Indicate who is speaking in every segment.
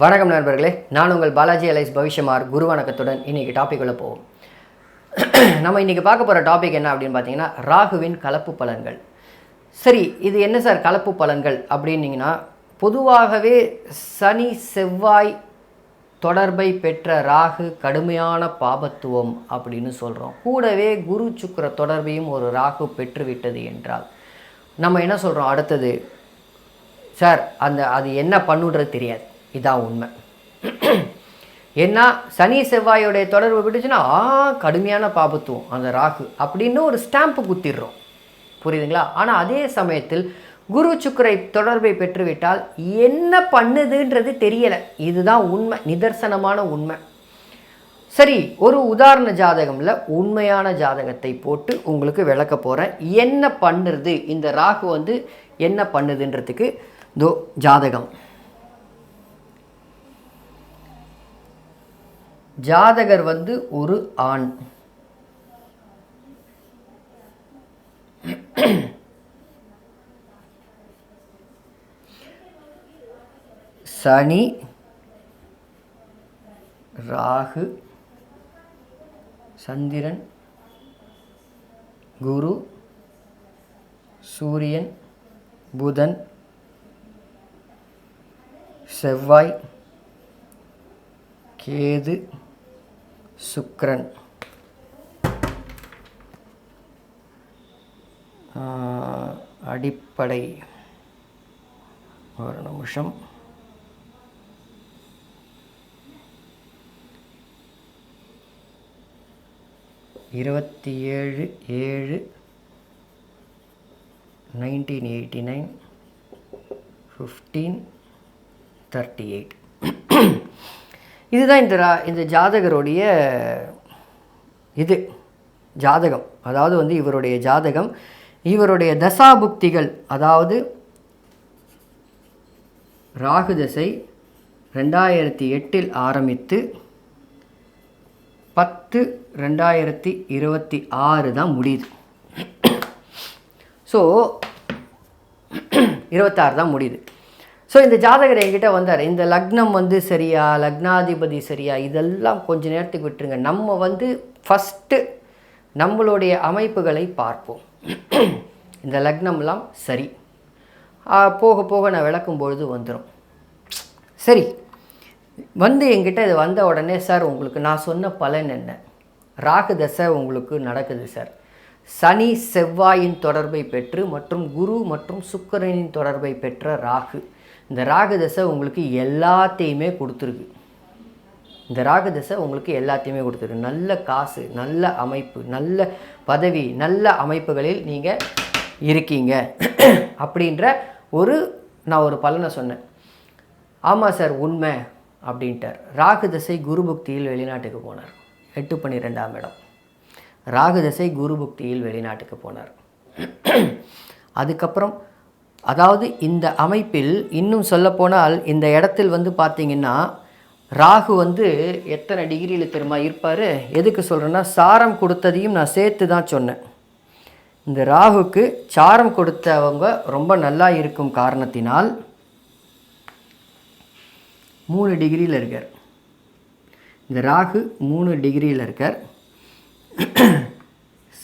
Speaker 1: வணக்கம் நண்பர்களே. நான் உங்கள் பாலாஜி அலைஸ் பவிஷ்யமார் குரு வணக்கத்துடன் இன்றைக்கி டாபிக் உள்ள போவோம். நம்ம இன்றைக்கி பார்க்க போகிற டாபிக் என்ன அப்படின்னு பார்த்தீங்கன்னா ராகுவின் கலப்பு பலன்கள். சரி இது என்ன சார் கலப்பு பலன்கள் அப்படின்னிங்கன்னா பொதுவாகவே சனி செவ்வாய் தொடர்பை பெற்ற ராகு கடுமையான பாபத்துவம் அப்படின்னு சொல்கிறோம் கூடவே குரு சுக்கர தொடர்பையும் ஒரு ராகு பெற்றுவிட்டது என்றால் நம்ம என்ன சொல்கிறோம் அடுத்தது? சார் அந்த அது என்ன பண்ணுன்றது தெரியாது. இதான் உண்மை. ஏன்னா சனி செவ்வாயோடைய தொடர்பு விட்டுச்சுன்னா ஆ கடுமையான பாபத்துவம் அந்த ராகு அப்படின்னு ஒரு ஸ்டாம்ப்பு குத்திடுறோம். புரியுதுங்களா? ஆனால் அதே சமயத்தில் குரு சுக்கரை தொடர்பை பெற்றுவிட்டால் என்ன பண்ணுதுன்றது தெரியலை. இதுதான் உண்மை நிதர்சனமான உண்மை. சரி ஒரு உதாரண ஜாதகமில் உண்மையான ஜாதகத்தை போட்டு உங்களுக்கு விளக்க போகிறேன் என்ன பண்ணுறது? இந்த ராகு வந்து என்ன பண்ணுதுன்றதுக்கு தோ ஜாதகம். ஜாதகர் வந்து ஒரு ஆண். சனி ராகு சந்திரன் குரு சூரியன் புதன் செவ்வாய் கேது சுக்ரன். அடிப்படை. ஒரு நிமிஷம். இருபத்தி ஏழு ஏழு nineteen eighty nine fifteen thirty eight இதுதான் இந்த ரா- இந்த ஜாதகருடைய இது. ஜாதகம். அதாவது வந்து இவருடைய ஜாதகம் இவருடைய தசாபுக்திகள் அதாவது ராகு தசை ரெண்டாயிரத்தி எட்டில் ஆரம்பித்து பத்து ரெண்டாயிரத்தி இருபத்தி ஆறு தான் முடியுது. ஸோ இருபத்தாறு தான் முடியுது. ஸோ இந்த ஜாதகர் என்கிட்ட வந்தார். இந்த லக்னம் வந்து சரியா லக்னாதிபதி சரியா இதெல்லாம் கொஞ்ச நேரத்துக்கு விட்டுருங்க. நம்ம வந்து ஃபஸ்ட்டு நம்மளுடைய அமைப்புகளை பார்ப்போம். இந்த லக்னம்லாம் சரி. போக போக நான் விளக்கும் பொழுது வந்துடும் சரி. வந்து என்கிட்ட இது வந்த உடனே சார் உங்களுக்கு நான் சொன்ன பலன் என்ன? ராகு தசை உங்களுக்கு நடக்குது சார். சனி செவ்வாயின் தொடர்பை பெற்று மற்றும் குரு மற்றும் சுக்கரனின் தொடர்பை பெற்ற ராகு. இந்த ராகதசை உங்களுக்கு எல்லாத்தையுமே கொடுத்துருக்கு. இந்த ராகதசை உங்களுக்கு எல்லாத்தையுமே கொடுத்துருக்கு. நல்ல காசு நல்ல அமைப்பு நல்ல பதவி நல்ல அமைப்புகளில் நீங்கள் இருக்கீங்க. அப்படின்ற ஒரு நான் ஒரு பலனை சொன்னேன். ஆமாம் சார் உண்மை அப்படின்ட்டார். ராகுதசை குரு புக்தியில் வெளிநாட்டுக்கு போனார். எட்டு பன்னிரெண்டாம் இடம். ராகுதசை குரு புக்தியில் வெளிநாட்டுக்கு போனார். அதுக்கப்புறம் அதாவது இந்த அமைப்பில் இன்னும் சொல்லப்போனால் இந்த இடத்தில் வந்து பார்த்தீங்கன்னா ராகு வந்து எத்தனை டிகிரியில் தெரியுமா இருப்பார்? எதுக்கு சொல்கிறேன்னா சாரம் கொடுத்ததையும் நான் சேர்த்து தான் சொன்னேன். இந்த ராகுக்கு சாரம் கொடுத்தவங்க ரொம்ப நல்லா இருக்கும் காரணத்தினால் மூணு டிகிரியில் இருக்கார். இந்த ராகு மூணு டிகிரியில் இருக்கார்.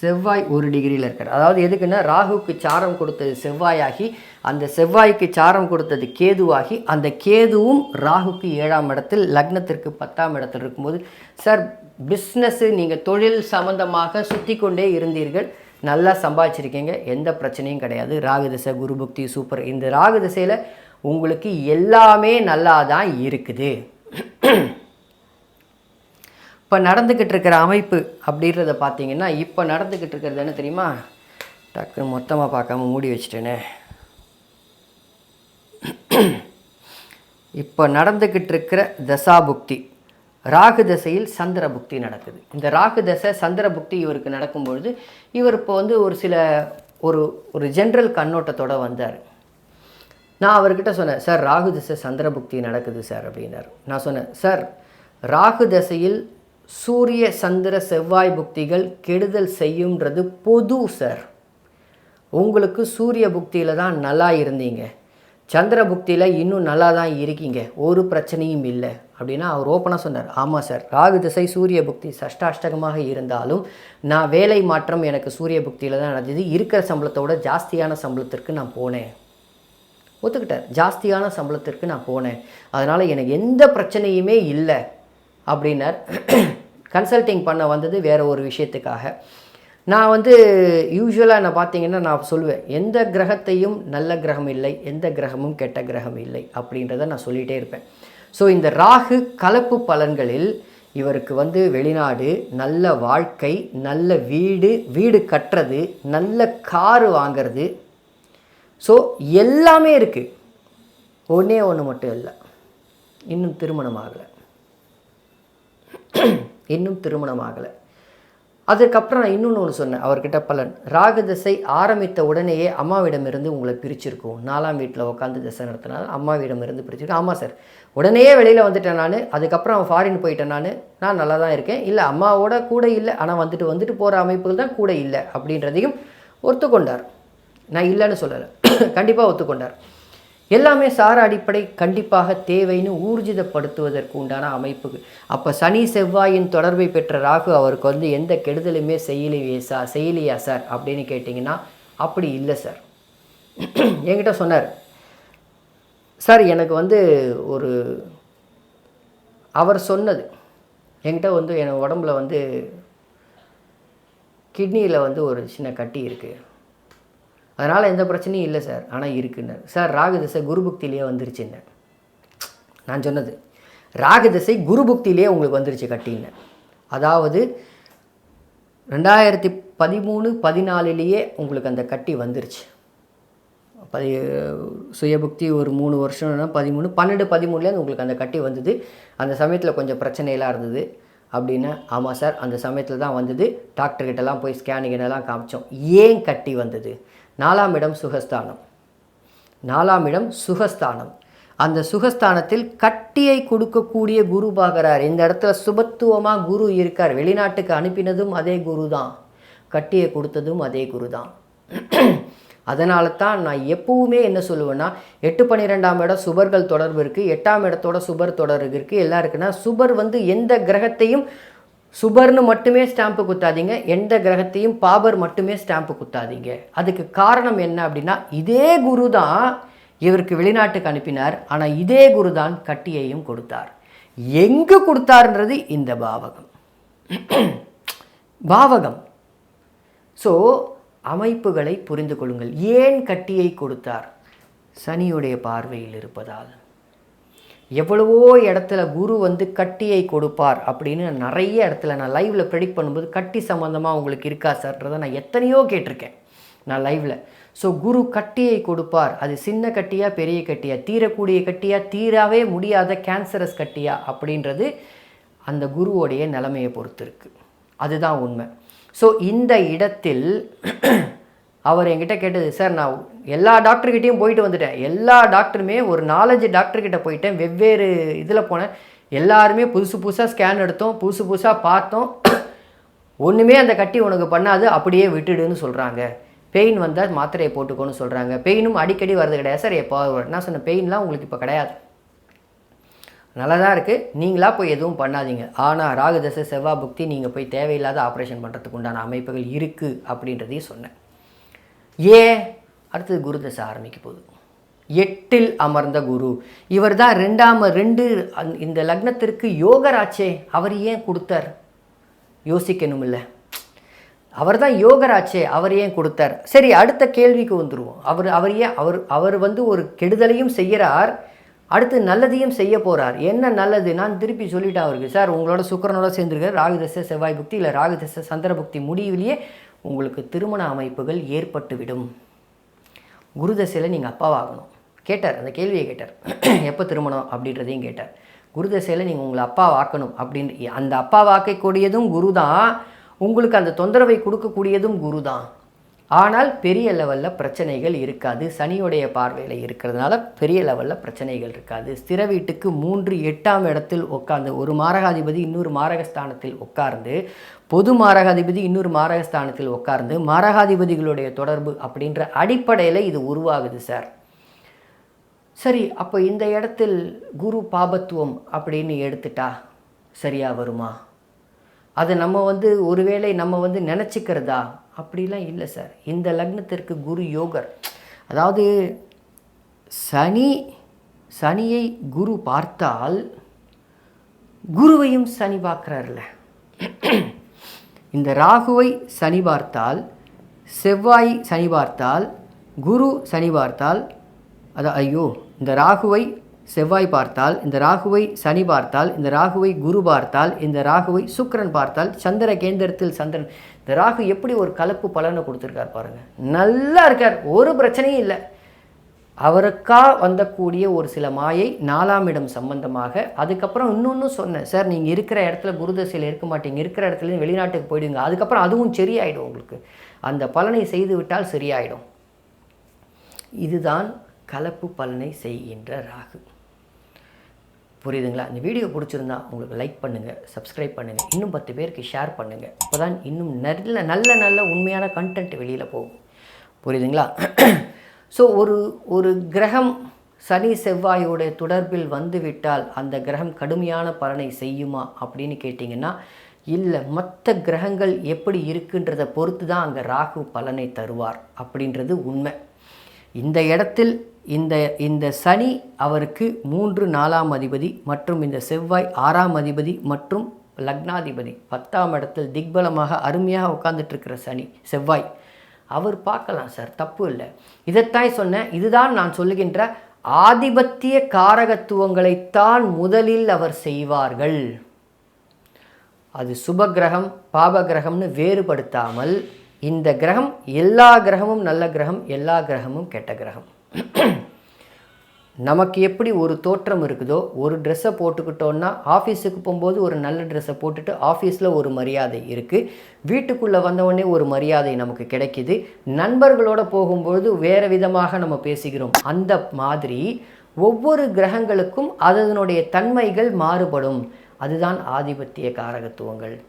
Speaker 1: செவ்வாய் ஒரு டிகிரியில் இருக்கார். அதாவது எதுக்குன்னா ராகுக்கு சாரம் கொடுத்தது செவ்வாயாகி அந்த செவ்வாய்க்கு சாரம் கொடுத்தது கேதுவாகி அந்த கேதுவும் ராகுக்கு ஏழாம் இடத்தில் லக்னத்திற்கு பத்தாம் இடத்தில் இருக்கும்போது சார் பிஸ்னஸ்ஸு நீங்கள் தொழில் சம்பந்தமாக சுற்றி கொண்டே இருந்தீர்கள். நல்லா சம்பாதிச்சிருக்கீங்க. எந்த பிரச்சனையும் கிடையாது. ராகு திசை குரு புக்தி சூப்பர். இந்த ராகு திசையில் உங்களுக்கு எல்லாமே நல்லா தான் இருக்குது. இப்போ நடந்துக்கிட்டு இருக்கிற அமைப்பு அப்படின்றத பார்த்தீங்கன்னா இப்போ நடந்துக்கிட்டு இருக்கிறது என்ன தெரியுமா? டக்கு மொத்தமாக பார்க்காம மூடி வச்சுட்டேனே. இப்போ நடந்துக்கிட்டு இருக்கிற தசாபுக்தி ராகு தசையில் சந்திர புக்தி நடக்குது. இந்த ராகு தசை சந்திர புக்தி இவருக்கு நடக்கும்பொழுது இவர் இப்போ வந்து ஒரு சில ஒரு ஒரு ஜென்ரல் கண்ணோட்டத்தோட வந்தார். நான் அவர்கிட்ட சொன்னேன் சார் ராகு தசை சந்திர புக்தி நடக்குது சார் அப்படின்னார். நான் சொன்னேன் சார் ராகு தசையில் சூரிய சந்திர செவ்வாய் புக்திகள் கெடுதல் செய்யுன்றது பொது சார் உங்களுக்கு சூரிய புக்தியில் தான் நல்லா இருந்தீங்க. சந்திர புக்தியில் இன்னும் நல்லா தான் இருக்கீங்க. ஒரு பிரச்சனையும் இல்லை. அப்படின்னா அவர் ஓப்பனாக சொன்னார். ஆமாம் சார் ராகு திசை சூரிய புக்தி சஷ்டாஷ்டகமாக இருந்தாலும் நான் வேலை மாற்றம் எனக்கு சூரிய புக்தியில் தான் நடந்தது. இருக்கிற சம்பளத்தோட ஜாஸ்தியான சம்பளத்திற்கு நான் போனேன். ஒத்துக்கிட்டார். ஜாஸ்தியான சம்பளத்திற்கு நான் போனேன். அதனால் எனக்கு எந்த பிரச்சனையுமே இல்லை. அப்படின்னார். கன்சல்டிங் பண்ண வந்தது வேறு ஒரு விஷயத்துக்காக. நான் வந்து யூஸ்வலாக நான் பார்த்தீங்கன்னா நான் சொல்லுவேன் எந்த கிரகத்தையும் நல்ல கிரகம் இல்லை எந்த கிரகமும் கெட்ட கிரகம் இல்லை அப்படின்றத நான் சொல்லிகிட்டே இருப்பேன். ஸோ இந்த ராகு கலப்பு பலன்களில் இவருக்கு வந்து வெளிநாடு நல்ல வாழ்க்கை நல்ல வீடு வீடு கட்டுறது நல்ல காரு வாங்கிறது. ஸோ எல்லாமே இருக்குது ஒன்றே ஒன்று மட்டும் இல்லை. இன்னும் திருமணம் ஆகலை. இன்னும் திருமணம் ஆகலை அதுக்கப்புறம் நான் இன்னொன்று ஒன்று சொன்னேன் அவர்கிட்ட பலன். ராகு திசை ஆரம்பித்த உடனேயே அம்மாவிடமிருந்து உங்களை பிரிச்சிருக்கும். நாலாம் வீட்டில் உட்காந்து திசை நடத்தினால அம்மாவிடமிருந்து பிரிச்சிருக்கும். ஆமாம் சார் உடனேயே வெளியில் வந்துட்டேன் நான் அதுக்கப்புறம் அவன் ஃபாரின் போயிட்டேன் நான். நான் நல்லா தான் இருக்கேன். இல்லை அம்மாவோட கூட இல்லை. ஆனால் வந்துட்டு வந்துட்டு போகிற அமைப்புகள் தான் கூட இல்லை அப்படின்றதையும் ஒத்துக்கொண்டார். நான் இல்லைன்னு சொல்லலை. கண்டிப்பாக ஒத்துக்கொண்டார். எல்லாமே சார அடிப்படை கண்டிப்பாக தேவைன்னு ஊர்ஜிதப்படுத்துவதற்கு உண்டான அமைப்புக்கு அப்போ சனி செவ்வாயின் தொடர்பை பெற்ற ராகு அவருக்கு வந்து எந்த கெடுதலுமே செய்யலையே சார் செய்யலையா சார் அப்படின்னு கேட்டிங்கன்னா அப்படி இல்லை சார். என்கிட்ட சொன்னார். சார் எனக்கு வந்து ஒரு அவர் சொன்னது என்கிட்ட வந்து என் உடம்புல வந்து கிட்னியில் வந்து ஒரு சின்ன கட்டி இருக்குது அதனால் எந்த பிரச்சனையும் இல்லை சார். ஆனால் இருக்குன்னார். சார் ராகு திசை குரு புக்தியிலேயே வந்துருச்சுன்னு நான் சொன்னது. ராகு திசை குரு புக்தியிலேயே உங்களுக்கு வந்துருச்சு கட்டின்னு அதாவது ரெண்டாயிரத்தி பதிமூணு பதினாலுலேயே உங்களுக்கு அந்த கட்டி வந்துருச்சு. பதி சுயபுக்தி ஒரு மூணு வருஷம்னா பதிமூணு பன்னெண்டு பதிமூணுலேருந்து உங்களுக்கு அந்த கட்டி வந்தது. அந்த சமயத்தில் கொஞ்சம் பிரச்சனையெல்லாம் இருந்தது அப்படின்னு ஆமாம் சார் அந்த சமயத்தில் தான் வந்தது. டாக்டர்கிட்டலாம் போய் ஸ்கேனிங் எல்லாம் காமிச்சோம். ஏன் கட்டி வந்தது? நாலாம் இடம் சுகஸ்தானம். நாலாம் இடம் சுகஸ்தானம். அந்த சுகஸ்தானத்தில் கட்டியை கொடுக்கக்கூடிய குரு பார்க்குறார். இந்த இடத்துல சுபத்துவமாக குரு இருக்கார். வெளிநாட்டுக்கு அனுப்பினதும் அதே குரு தான். கட்டியை கொடுத்ததும் அதே குரு தான். அதனால தான் நான் எப்பவுமே என்ன சொல்லுவேன்னா எட்டு பன்னிரெண்டாம் இடம் சுபர்கள் தொடர்பு இருக்குது எட்டாம் இடத்தோட சுபர் தொடர்பு இருக்குது எல்லாம் இருக்குன்னா சுபர் வந்து எந்த கிரகத்தையும் சுபர்னு மட்டுமே ஸ்டாம்பு குத்தாதீங்க. எந்த கிரகத்தையும் பாபர் மட்டுமே ஸ்டாம்பு குத்தாதீங்க. அதுக்கு காரணம் என்ன அப்படின்னா இதே குரு தான் இவருக்கு வெளிநாட்டுக்கு அனுப்பினார். ஆனால் இதே குரு தான் கட்டியையும் கொடுத்தார். எங்கு கொடுத்தார்ன்றது இந்த பாவகம். பாவகம். ஸோ அமைப்புகளை புரிந்து கொள்ளுங்கள். ஏன் கட்டியை கொடுத்தார்? சனியுடைய பார்வையில் இருப்பதால். எவ்வளவோ இடத்துல குரு வந்து கட்டியை கொடுப்பார் அப்படின்னு நிறைய இடத்துல நான் லைவில் ப்ரெடிக்ட் பண்ணும்போது கட்டி சம்மந்தமாக உங்களுக்கு இருக்கா சார்ன்றதை நான் எத்தனையோ கேட்டிருக்கேன் நான் லைவில் ஸோ குரு கட்டியை கொடுப்பார். அது சின்ன கட்டியா பெரிய கட்டியா? தீரக்கூடிய கட்டியா? தீராவே முடியாத கேன்சரஸ் கட்டியா? அப்படின்றது அந்த குருவோடைய நிலைமையை பொறுத்து இருக்குது அதுதான் உண்மை. ஸோ இந்த இடத்தில் அவர் என்கிட்ட கேட்டது சார் நான் எல்லா டாக்டர்கிட்டையும் போயிட்டு வந்துட்டேன். எல்லா டாக்டருமே ஒரு நாலஞ்சு டாக்டர்கிட்ட போயிட்டேன். வெவ்வேறு இதில் போனேன். எல்லாருமே புதுசு புதுசாக ஸ்கேன் எடுத்தோம். புதுசு புதுசாக பார்த்தோம். ஒன்றுமே அந்த கட்டி உனக்கு பண்ணாது. அப்படியே விட்டுடுன்னு சொல்கிறாங்க பெயின் வந்தால் மாத்திரையை போட்டுக்கோன்னு சொல்கிறாங்க பெயினும் அடிக்கடி வர்றது கிடையாது. சார் எப்போ நான் சொன்ன பெயின்லாம் உங்களுக்கு இப்போ கிடையாது. நல்லா தான் இருக்குது நீங்களாக போய் எதுவும் பண்ணாதீங்க. ஆனால் ராகுதசை செவ்வாய் புக்தி நீங்கள் போய் தேவையில்லாத ஆப்ரேஷன் பண்ணுறதுக்கு உண்டான அமைப்புகள் இருக்குது அப்படின்றதையும் சொன்னேன். ஏன் அடுத்தது குரு தசை ஆரம்பிக்க போகுது. எட்டில் அமர்ந்த குரு. இவர் தான் ரெண்டாம் ரெண்டு அந் இந்த லக்னத்திற்கு யோகராச்சே அவர் ஏன் கொடுத்தார்? யோசிக்கணும் இல்லை அவர் தான் யோகராச்சே அவர் ஏன் கொடுத்தார்? சரி அடுத்த கேள்விக்கு வந்துருவோம். அவர் அவர் ஏன் அவர் அவர் வந்து ஒரு கெடுதலையும் செய்கிறார் அடுத்து நல்லதையும் செய்ய போகிறார் என்ன நல்லது? நான் திருப்பி சொல்லிட்டேன் அவருக்கு. சார் உங்களோட சுக்கரனோட சேர்ந்துருக்கார் ராகு தசை செவ்வாய் புக்தி இல்லை ராகு தசை சந்திர புக்தி முடிவிலேயே உங்களுக்கு திருமண அமைப்புகள் ஏற்பட்டுவிடும். குரு தசையில் நீங்கள் அப்பாவாகணும். கேட்டார் அந்த கேள்வியை கேட்டார். எப்போ திருமணம் அப்படின்றதையும் கேட்டார். குரு தசையில் நீங்கள் உங்களை அப்பா அப்படின்ற அப்படின்னு அந்த அப்பா வாக்கக்கூடியதும் குரு தான் உங்களுக்கு அந்த தொந்தரவை கொடுக்கக்கூடியதும் குரு தான் ஆனால் பெரிய லெவலில் பிரச்சனைகள் இருக்காது. சனியுடைய பார்வையில் இருக்கிறதுனால பெரிய லெவலில் பிரச்சனைகள் இருக்காது. ஸ்திர வீட்டுக்கு மூன்று எட்டாம் இடத்தில் உட்கார்ந்து ஒரு மாரகாதிபதி இன்னொரு மாரகஸ்தானத்தில் உட்கார்ந்து பொது மாரகாதிபதி இன்னொரு மாரகஸ்தானத்தில் உட்கார்ந்து மாரகாதிபதிகளுடைய தொடர்பு அப்படின்ற அடிப்படையில் இது உருவாகுது சார். சரி அப்போ இந்த இடத்தில் குரு பாபத்துவம் அப்படின்னு எடுத்துட்டா சரியாக வருமா? அதை நம்ம வந்து ஒருவேளை நம்ம வந்து நினச்சிக்கிறதா? அப்படிலாம் இல்லை சார். இந்த லக்னத்திற்கு குரு யோகர். அதாவது சனி சனியை குரு பார்த்தால் குருவையும் சனி பார்க்குறாருல. இந்த ராகுவை சனி பார்த்தால் செவ்வாய் சனி பார்த்தால் குரு சனி பார்த்தால் அதான் ஐயோ இந்த ராகுவை செவ்வாய் பார்த்தால் இந்த ராகுவை சனி பார்த்தால் இந்த ராகுவை குரு பார்த்தால் இந்த ராகுவை சுக்கிரன் பார்த்தால் சந்திர கேந்திரத்தில் சந்திரன் ராகு எப்படி ஒரு கலப்பு பலனை கொடுத்துருக்கார் பாருங்கள் நல்லா இருக்கார். ஒரு பிரச்சனையும் இல்லை. அவருக்கா வந்தக்கூடிய ஒரு சில மாயை நாலாம் இடம் சம்பந்தமாக அதுக்கப்புறம் இன்னொன்று சொன்னேன். சார் நீங்கள் இருக்கிற இடத்துல குருதசையில் இருக்க மாட்டீங்க. இருக்கிற இடத்துல வெளிநாட்டுக்கு போயிடுங்க. அதுக்கப்புறம் அதுவும் சரியாயிடும் உங்களுக்கு. அந்த பலனை செய்து விட்டால் சரியாயிடும். இதுதான் கலப்பு பலனை செய்கின்ற ராகு. புரியுதுங்களா? இந்த வீடியோ பிடிச்சிருந்தா உங்களுக்கு லைக் பண்ணுங்கள் சப்ஸ்கிரைப் பண்ணுங்கள் இன்னும் பத்து பேருக்கு ஷேர் பண்ணுங்கள் அப்போ தான் இன்னும் நல்ல நல்ல நல்ல உண்மையான கண்டென்ட் வெளியில் போகும். புரியுதுங்களா? ஸோ ஒரு ஒரு கிரகம் சனி செவ்வாயோட தொடர்பில் வந்துவிட்டால் அந்த கிரகம் கடுமையான பலனை செய்யுமா அப்படின்னு கேட்டிங்கன்னா இல்லை மற்ற கிரகங்கள் எப்படி இருக்குன்றதை பொறுத்து தான் அங்கே ராகு பலனை தருவார் அப்படின்றது உண்மை. இந்த இடத்தில் இந்த இந்த சனி அவருக்கு மூன்று நாலாம் அதிபதி மற்றும் இந்த செவ்வாய் ஆறாம் அதிபதி மற்றும் லக்னாதிபதி. பத்தாம் இடத்தில் திக்பலமாக அருமையாக உட்காந்துட்ருக்கிற சனி செவ்வாய். அவர் பார்க்கலாம் சார் தப்பு இல்லை. இதைத்தான் சொன்னேன் இதுதான் நான் சொல்லுகின்ற ஆதிபத்திய காரகத்துவங்களைத்தான் முதலில் அவர் செய்வார்கள். அது சுப கிரகம் பாப கிரகம்னு வேறுபடுத்தாமல் இந்த கிரகம் எல்லா கிரகமும் நல்ல கிரகம் எல்லா கிரகமும் கெட்ட கிரகம். நமக்கு எப்படி ஒரு தோற்றம் இருக்குதோ ஒரு ட்ரெஸ்ஸை போட்டுக்கிட்டோன்னா ஆஃபீஸுக்கு போகும்போது ஒரு நல்ல ட்ரெஸ்ஸை போட்டுட்டு ஆஃபீஸில் ஒரு மரியாதை இருக்குது வீட்டுக்குள்ளே வந்தவொடனே ஒரு மரியாதை நமக்கு கிடைக்கிது. நண்பர்களோட போகும்பொழுது வேறு விதமாக நம்ம பேசுகிறோம். அந்த மாதிரி ஒவ்வொரு கிரகங்களுக்கும் அதனுடைய தன்மைகள் மாறுபடும். அதுதான் ஆதிபத்திய காரகத்துவங்கள்.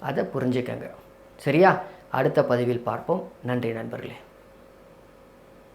Speaker 1: அதை புரிஞ்சுக்கங்க. சரியா? அடுத்த பதிவில் பார்ப்போம். நன்றி நண்பர்களே.